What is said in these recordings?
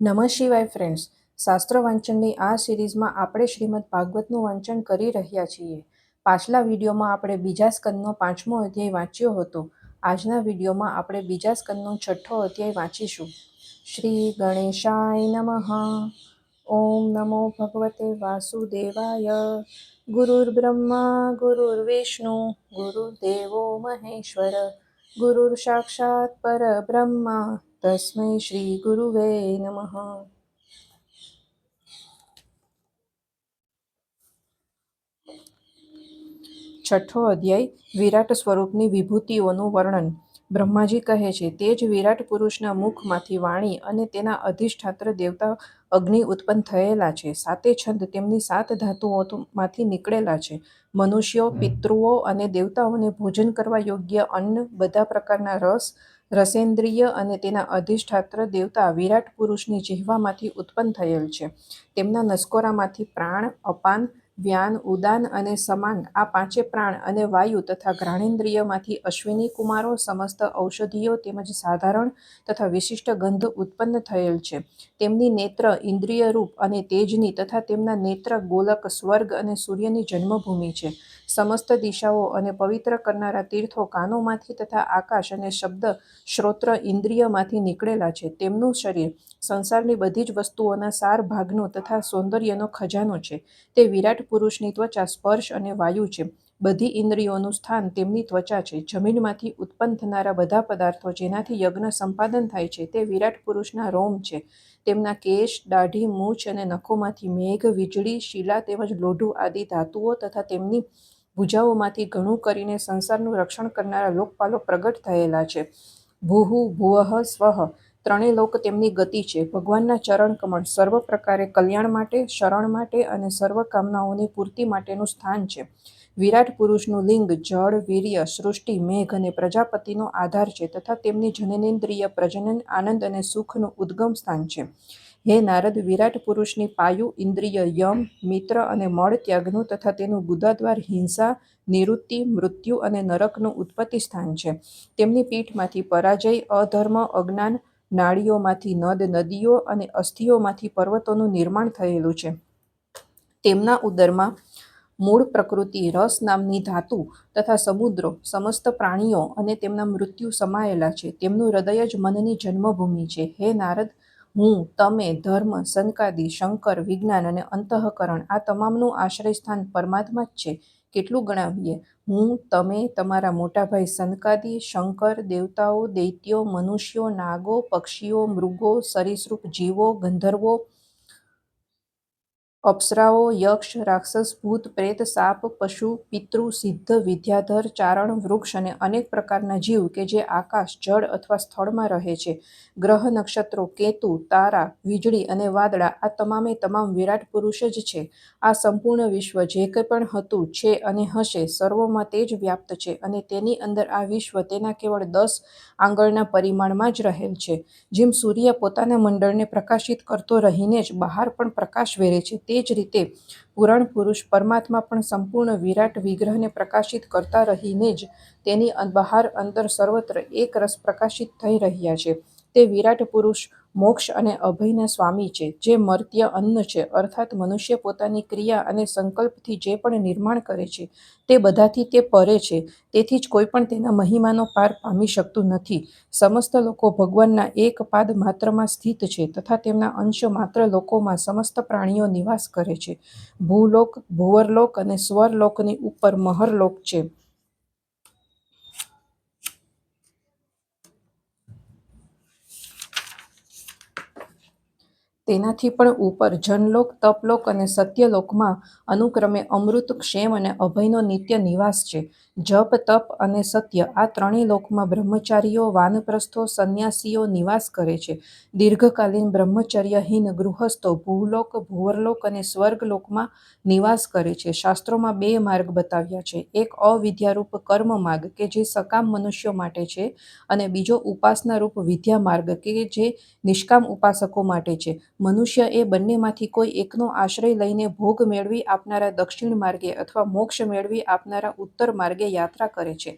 નમઃ શિવાય ફ્રેન્ડ્સ શાસ્ત્ર વાંચનની આ સિરીઝમાં આપણે શ્રીમદ ભાગવતનું વાંચન કરી રહ્યા છીએ. પાછલા વિડીયોમાં આપણે બીજા સ્કંદનો પાંચમો અધ્યાય વાંચ્યો હતો. આજના વિડીયોમાં આપણે બીજા સ્કંદનો છઠ્ઠો અધ્યાય વાંચીશું. શ્રી ગણેશાય નમઃ. ઓમ નમો ભગવતે વાસુદેવાય. ગુરુર્બ્રહ્મા ગુરુર્વિષ્ણુ ગુરુર્દેવો મહેશ્વર. ગુરુર સાક્ષાત પરબ્રહ્મા. તસ્મૈ શ્રી ગુરુવે નમઃ છઠ્ઠો અધ્યાય વિરાટ સ્વરૂપની વિભૂતિઓનું વર્ણન. બ્રહ્માજી કહે છે, તે જ વિરાટ પુરુષના મુખમાંથી વાણી અને તેના અધિષ્ઠાત્ર દેવતા અગ્નિ ઉત્પન્ન થયેલા છે. સાતે છંદ તેમની સાત ધાતુઓમાંથી નીકળેલા છે. મનુષ્યો, પિતૃઓ અને દેવતાઓને ભોજન કરવા યોગ્ય અન્ન, બધા પ્રકારના રસ રસેન્દ્રિય અને તેના અધિષ્ઠાત્ર દેવતા વિરાટ પુરુષની જીહવામાંથી ઉત્પન્ન થયેલ છે. તેમના નસકોરામાંથી પ્રાણ, અપાન, વ્યાન, ઉદાન અને સમાન આ પાંચે પ્રાણ અને વાયુ તથા ઘ્રાણેન્દ્રિયમાંથી અશ્વિની કુમારો સમસ્ત ઔષધિઓ તેમજ સાધારણ તથા વિશિષ્ટ ગંધ ઉત્પન્ન થયેલ છે. તેમની નેત્ર ઇન્દ્રિયરૂપ અને તેજની તથા તેમના નેત્ર ગોલક સ્વર્ગ અને સૂર્યની જન્મભૂમિ છે. સમસ્ત દિશાઓ અને પવિત્ર કરનારા તીર્થો કાનોમાંથી તથા આકાશ અને શબ્દ શ્રોત્ર ઇન્દ્રિયમાંથી નીકળેલા છે. તેમનું શરીર સંસારની બધી જ વસ્તુઓના સાર ભાગનો તથા સૌંદર્યનો ખજાનો છે. તે વિરાટ પુરુષની ત્વચા સ્પર્શ અને વાયુ છે. બધી ઇન્દ્રિયોનું સ્થાન તેમની ત્વચા છે. જમીનમાંથી ઉત્પન્ન થનારા બધા પદાર્થો જેનાથી યજ્ઞ સંપાદન થાય છે તે વિરાટ પુરુષના રોમ છે. તેમના કેશ, દાઢી, મૂછ અને નખોમાંથી મેઘ, વીજળી, શિલા તેમજ લોઢું આદિ ધાતુઓ તથા તેમની ભુજાઓમાંથી ઘણું કરીને સંસારનું રક્ષણ કરનારા લોકપાલો પ્રગટ થયેલા છે. ભૂહુ ભુવઃ સ્વઃ ત્રણેય લોક તેમની ગતિ છે. ભગવાનના ચરણ કમળ સર્વ પ્રકારે કલ્યાણ માટે, શરણ માટે અને સર્વ કામનાઓની પૂર્તિ માટેનું સ્થાન છે. વિરાટ પુરુષનું લિંગ, જળ, વીર્ય, સૃષ્ટિ, મેઘ અને પ્રજાપતિનો આધાર છે તથા તેમની જનનેન્દ્રિય, પ્રજનન, આનંદ અને સુખનું ઉદ્ગમ સ્થાન છે. હે નારદ, વિરાટ પુરુષની પાયુ, ઇન્દ્રિય યમ, મિત્ર અને મળ ત્યાગનું તથા તેનું બુદ્ધાદ્વાર હિંસા, નિવૃત્તિ, મૃત્યુ અને નરકનું ઉત્પત્તિ સ્થાન છે. તેમની પીઠમાંથી પરાજય, અધર્મ, અજ્ઞાન નાળીઓમાંથી નદ, નદીઓ અને અસ્થિઓમાંથી પર્વતોનું નિર્માણ થયેલું છે. તેમના ઉદરમાં મૂળ પ્રકૃતિ, રસ નામની ધાતુ તથા સમુદ્રો, સમસ્ત પ્રાણીઓ અને તેમના મૃત્યુ સમાયેલા છે. તેમનું હૃદય જ મનની જન્મભૂમિ છે. હે નારદ હું, તમે, ધર્મ, સંકાદી, શંકર, વિજ્ઞાન અને અંતઃકરણ આ તમામનું આશ્રય સ્થાન પરમાત્મા જ છે, કેટલું ગણાવીએ? હું, તમે, તમારા મોટાભાઈ સનકાદી શંકર, દેવતાઓ, દૈત્યો, મનુષ્યો, નાગો, પક્ષીઓ, મૃગો, સરીસૃપ, જીવો, ગંધર્વો અપ્સરાઓ, યક્ષ, રાક્ષસ, ભૂત, પ્રેત, સાપ, પશુ, પિતૃ, સિદ્ધ, વિદ્યાધર, ચારણ, વૃક્ષ અને અનેક પ્રકારના જીવ કે જે આકાશ, જળ અથવા સ્થળમાં રહે છે. ગ્રહ, નક્ષત્રો, કેતુ, તારા, વીજળી અને વાદળા આ તમામે તમામ વિરાટ પુરુષ જ છે. આ સંપૂર્ણ વિશ્વ જે કંઈ પણ હતું, છે અને હશે, સર્વોમાં તે જ વ્યાપ્ત છે અને તેની અંદર આ વિશ્વ તેના કેવળ દસ આંગળના પરિમાણમાં જ રહેલ છે. જેમ સૂર્ય પોતાના મંડળને પ્રકાશિત કરતો રહીને જ બહાર પણ પ્રકાશ વેરે છે તે જ રીતે પુરાણ પુરુષ પરમાત્મા પણ સંપૂર્ણ વિરાટ વિગ્રહને પ્રકાશિત કરતા રહીને જ તેની બહાર અંદર સર્વત્ર એક રસ પ્રકાશિત થઈ રહ્યા છે. તે વિરાટ પુરુષ મોક્ષ અને અભયના સ્વામી છે, જે મર્ત્ય અન્ન છે, અર્થાત મનુષ્ય પોતાની ક્રિયા અને સંકલ્પથી જે પણ નિર્માણ કરે છે, તે બધાથી તે પરે છે, તેથી જ કોઈ પણ તેના મહિમાનો પાર પામી શકતું નથી. સમસ્ત લોકો ભગવાનના એક પાદ માત્રમાં સ્થિત છે તથા તેમના અંશ માત્ર લોકોમાં સમસ્ત પ્રાણીઓ નિવાસ કરે છે. ભૂલોક, ભુવરલોક અને સ્વરલોકની ઉપર મહરલોક છે. તેનાથી પણ ઉપર જનલોક, તપલોક અને સત્યલોકમાં અનુક્રમે અમૃત, ક્ષેમ અને અભયનો નિત્ય નિવાસ છે. જપ, તપ અને સત્ય આ ત્રણેય લોકમાં બ્રહ્મચારીઓ, વાનપ્રસ્થો, સંન્યાસીઓ નિવાસ કરે છે. દીર્ઘકાલીન બ્રહ્મચર્યહીન ગૃહસ્થો ભૂલોક, ભુવરલોક અને સ્વર્ગલોકમાં નિવાસ કરે છે. શાસ્ત્રોમાં બે માર્ગ બતાવ્યા છે. એક અવિદ્યારૂપ કર્મ માર્ગ કે જે સકામ મનુષ્યો માટે છે અને બીજો ઉપાસનારૂપ વિદ્યા માર્ગ કે જે નિષ્કામ ઉપાસકો માટે છે. મનુષ્ય એ બંનેમાંથી કોઈ એકનો આશ્રય લઈને ભોગ મેળવી આપનારા દક્ષિણ માર્ગે અથવા મોક્ષ મેળવી આપનારા ઉત્તર માર્ગે યાત્રા કરે છે.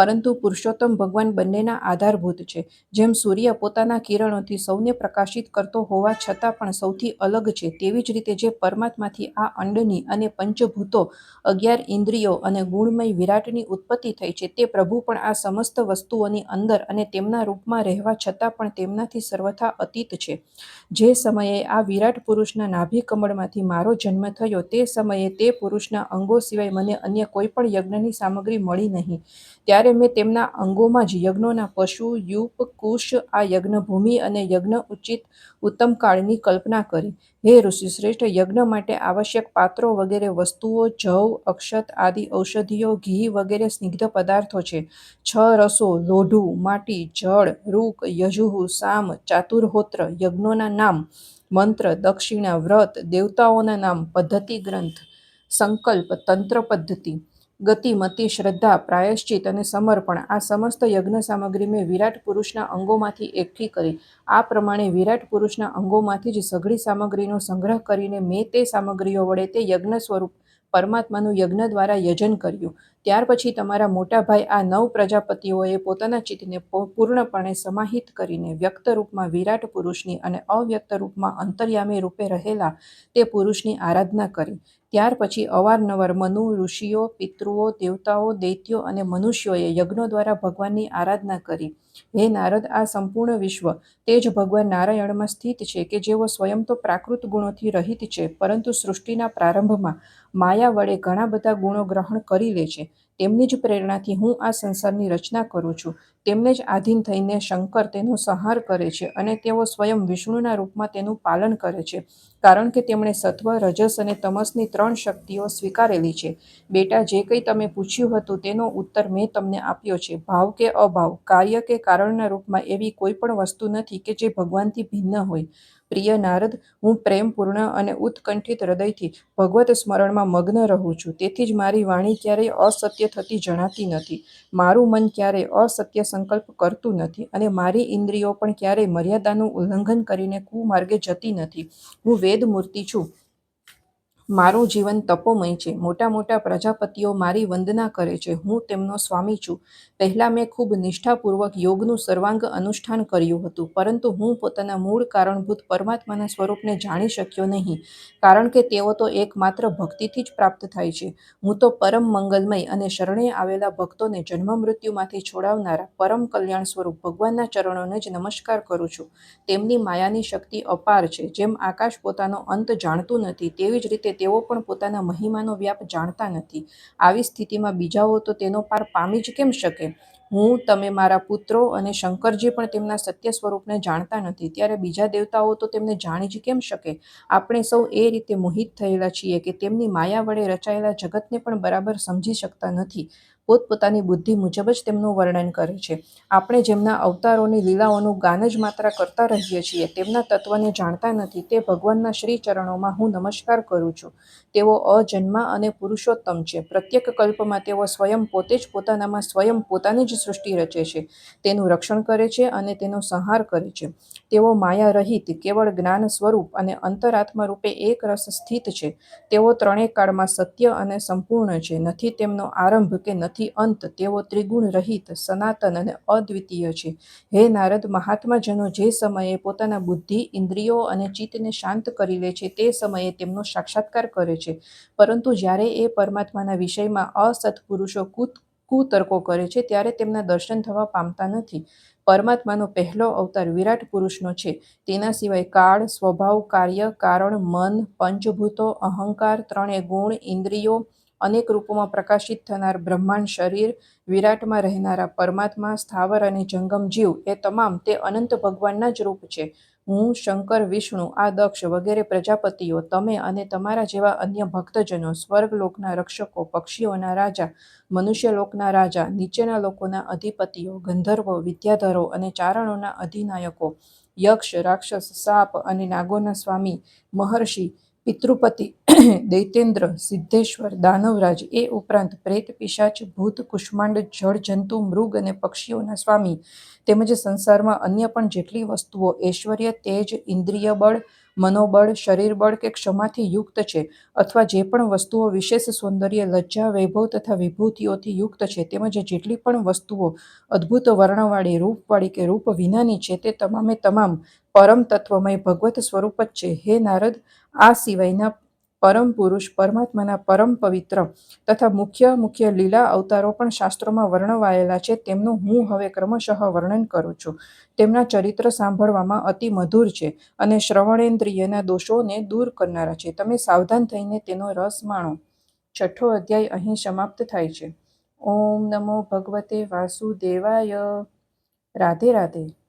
પરંતુ પુરુષોત્તમ ભગવાન બંનેના આધારભૂત છે. જેમ સૂર્ય પોતાના કિરણોથી સૌને પ્રકાશિત કરતો હોવા છતાં પણ સૌથી અલગ છે, તેવી જ રીતે જે પરમાત્માથી આ અંડની અને પંચભૂતો અગિયાર ઇન્દ્રિયો અને ગુણમય વિરાટની ઉત્પત્તિ થઈ છે, તે પ્રભુ પણ આ સમસ્ત વસ્તુઓની અંદર અને તેમના રૂપમાં રહેવા છતાં પણ તેમનાથી સર્વથા અતીત છે. જે સમયે આ વિરાટ પુરુષના નાભી કમળમાંથી મારો જન્મ થયો, તે સમયે તે પુરુષના અંગો સિવાય મને અન્ય કોઈ પણ યજ્ઞની સામગ્રી મળી નહીં. ત્યારે મેં તેમના અંગોમાં જ યજ્ઞોના પશુ, યુપ, કુશ, આ યજ્ઞભૂમિ અને યજ્ઞ ઉચિત ઉત્તમ કાળની કલ્પના કરી. હે ઋષિશ્રેષ્ઠ, યજ્ઞ માટે આવશ્યક પાત્રો વગેરે વસ્તુઓ, જવ, અક્ષત આદિ ઔષધિઓ, ઘી વગેરે સ્નિગ્ધ પદાર્થો છે. છ રસો, લોઢું, માટી, જળ, રૂક, યજુહુ, સામ, ચાતુર્હોત્ર, યજ્ઞોના નામ, મંત્ર, દક્ષિણા, વ્રત, દેવતાઓના નામ, પદ્ધતિ ગ્રંથ, સંકલ્પ, તંત્ર પદ્ધતિ ગતિ મતિ શ્રદ્ધા, પ્રાયશ્ચિત અને સમર્પણ આ સમસ્ત યજ્ઞ સામગ્રી મેં વિરાટ પુરુષના અંગોમાંથી એકઠી કરી. આ પ્રમાણે વિરાટ પુરુષના અંગોમાંથી જ સઘળી સામગ્રીનો સંગ્રહ કરીને મેં તે સામગ્રીઓ વડે તે યજ્ઞ સ્વરૂપ પરમાત્માનું યજ્ઞ દ્વારા યજન કર્યું. ત્યાર પછી તમારા મોટા ભાઈ આ નવ પ્રજાપતિઓએ પોતાના ચિત્તને પૂર્ણપણે સમાહિત કરીને વ્યક્ત રૂપમાં વિરાટ પુરુષની અને અવ્યક્ત રૂપમાં અંતર્યામી રૂપે રહેલા તે પુરુષની આરાધના કરી. ત્યાર પછી અવારનવાર મનુ, ઋષિઓ, પિતૃઓ, દેવતાઓ, દૈત્યો અને મનુષ્યોએ યજ્ઞો દ્વારા ભગવાનની આરાધના કરી. હે નારદ, આ સંપૂર્ણ વિશ્વ. તે જ ભગવાન નારાયણમાં સ્થિત છે કે જેઓ સ્વયં તો પ્રાકૃત ગુણોથી રહિત છે, પરંતુ સૃષ્ટિના પ્રારંભમાં માયા વડે ઘણા બધા ગુણો ગ્રહણ કરી લે છે. તેમની જ પ્રેરણાથી હું આ સંસારની રચના કરું છું. તેમને જ આધીન થઈને શંકર તેનો સંહાર કરે છે અને તેઓ સ્વયં વિષ્ણુના રૂપમાં તેનું પાલન કરે છે, કારણ કે તેમણે સત્વ, રજસ અને તમસની ત્રણ શક્તિઓ સ્વીકારેલી છે. બેટા, જે કંઈ તમે પૂછ્યું હતું તેનો ઉત્તર મેં તમને આપ્યો છે. ભાવ કે અભાવ, કાર્ય કે કારણના રૂપમાં એવી કોઈ પણ વસ્તુ નથી કે જે ભગવાનથી ભિન્ન હોય. પ્રિય નારદ, હું પ્રેમપૂર્ણ અને ઉત્કંઠિત હૃદયથી ભગવત સ્મરણમાં મગ્ન રહું છું. તેથી જ મારી વાણી ક્યારેય અસત્ય થતી જણાતી નથી. મારું મન ક્યારેય અસત્ય સંકલ્પ કરતું નથી અને મારી ઇન્દ્રિયો પણ ક્યારેય મર્યાદાનું ઉલ્લંઘન કરીને કુમાર્ગે જતી નથી. હું વેદ મૂર્તિ છું. મારું જીવન તપોમય છે. મોટા મોટા પ્રજાપતિઓ મારી વંદના કરે છે. હું તેમનો સ્વામી છું. પહેલાં મેં ખૂબ નિષ્ઠાપૂર્વક યોગનું સર્વાંગ અનુષ્ઠાન કર્યું હતું, પરંતુ હું પોતાના મૂળ કારણભૂત પરમાત્માના સ્વરૂપને જાણી શક્યો નહીં, કારણ કે તેઓ તો એકમાત્ર ભક્તિથી જ પ્રાપ્ત થાય છે. હું તો પરમ મંગલમય અને શરણે આવેલા ભક્તોને જન્મ મૃત્યુમાંથી છોડાવનારા પરમ કલ્યાણ સ્વરૂપ ભગવાનના ચરણોને જ નમસ્કાર કરું છું. તેમની માયાની શક્તિ અપાર છે. જેમ આકાશ પોતાનો અંત જાણતું નથી, તેવી જ રીતે તેઓ પણ પોતાના મહિમાનો વ્યાપ જાણતા નથી. આવી સ્થિતિમાં બીજાઓ તો તેનો પાર પામી જ કેમ શકે? હું, તમે મારા પુત્રો અને શંકરજી પણ તેમના સત્ય સ્વરૂપને જાણતા નથી. ત્યારે બીજા દેવતાઓ તો તેમને જાણી જ કેમ શકે? આપણે સૌ એ રીતે મોહિત થયેલા છીએ કે તેમની માયા વડે રચાયેલા જગતને પણ બરાબર સમજી શકતા નથી. પોતપોતાની બુદ્ધિ મુજબ જ તેમનું વર્ણન કરે છે. આપણે જેમના અવતારોની લીલાઓનું ગાન જ માત્ર કરતા રહીએ છીએ, તેમના તત્વને જાણતા નથી, તે ભગવાનના શ્રી ચરણોમાં હું નમસ્કાર કરું છું. તેઓ અજન્મા અને પુરુષોત્તમ છે. પ્રત્યેક કલ્પમાં તેઓ સ્વયં પોતે જ પોતાનામાં સ્વયં પોતાની જ સૃષ્ટિ રચે છે. તેનું રક્ષણ કરે છે અને તેનો સંહાર કરે છે. તેઓ માયા રહિત કેવળ જ્ઞાન સ્વરૂપ અને અંતરાત્મા રૂપે એક રસ સ્થિત છે. તેઓ ત્રણેય કાળમાં સત્ય અને સંપૂર્ણ છે. નથી તેમનો આરંભ કે નથી અંત તેઓ ત્રિગુણ રહિત, સનાતન અને અદ્વિતીય છે. હે નારદ, મહાત્માજનો જે સમયે પોતાના બુદ્ધિ, ઇન્દ્રિયો અને ચિત્તને શાંત કરી લે છે, તે સમયે તેમનો સાક્ષાત્કાર કરે છે. પરંતુ જ્યારે એ પરમાત્માના વિષયમાં અસત્પુરુષો કૂત, કુતર્કો કરે છે, ત્યારે તેમના દર્શન થવા પામતા નથી. પરમાત્માનો પહેલો અવતાર વિરાટ પુરુષનો છે. તેના સિવાય કાળ, સ્વભાવ, કાર્ય, કારણ, મન, પંચભૂતો, અહંકાર, ત્રણેય ગુણ, ઇન્દ્રિયો અનેક રૂપોમાં પ્રકાશિત થનાર બ્રહ્માંડ શરીર, વિરાટમાં રહેનારા પરમાત્મા, સ્થાવર અને જંગમ જીવ એ તમામ તે અનંત ભગવાનના જ રૂપ છે. હું, શંકર, વિષ્ણુ, આ દક્ષ વગેરે પ્રજાપતિઓ, તમે અને તમારા જેવા અન્ય ભક્તજનો, સ્વર્ગલોકના રક્ષકો, પક્ષીઓના રાજા, મનુષ્યલોકના રાજા, નીચેના લોકોના અધિપતિઓ, ગંધર્વો, વિદ્યાધરો અને ચારણોના અધિનાયકો, યક્ષ, રાક્ષસ, સાપ અને નાગોના સ્વામી, મહર્ષિ, પિતૃપતિ દૈત્યેન્દ્ર, સિદ્ધેશ્વર, દાનવરાજ એ ઉપરાંત પ્રેત, પિશાચ, ભૂત, કુષ્માંડ જળજંતુ મૃગ અને પક્ષીઓના સ્વામી તેમજ સંસારમાં અન્ય પણ જેટલી વસ્તુઓ ઐશ્વર્ય, તેજ, ઇન્દ્રિય બળ, મનોબળ શરીરબળ કે ક્ષમાથી યુક્ત છે અથવા જે પણ વસ્તુઓ વિશેષ સૌંદર્ય, લજ્જા, વૈભવ તથા વિભૂતિઓથી યુક્ત છે તેમજ જેટલી પણ વસ્તુઓ અદ્ભુત વર્ણવાળી, રૂપવાળી કે રૂપ વિનાની છે તે તમામે તમામ પરમ તત્વમય ભગવત સ્વરૂપ જ છે. હે નારદ, આ સિવાયના પરમ પુરુષ, પરમાત્માના પરમ પવિત્ર તથા મુખ્ય મુખ્ય લીલા અવતારો પણ શાસ્ત્રોમાં વર્ણવાયેલા છે. તેમનું હું હવે ક્રમશઃ વર્ણન કરું છું. તેમના ચરિત્ર સાંભળવામાં અતિ મધુર છે અને શ્રવણેન્દ્રિયના દોષોને દૂર કરનારા છે. તમે સાવધાન થઈને તેનો રસ માણો. છઠ્ઠો અધ્યાય અહીં સમાપ્ત થાય છે. ઓમ નમો ભગવતે વાસુદેવાય. રાધે રાધે.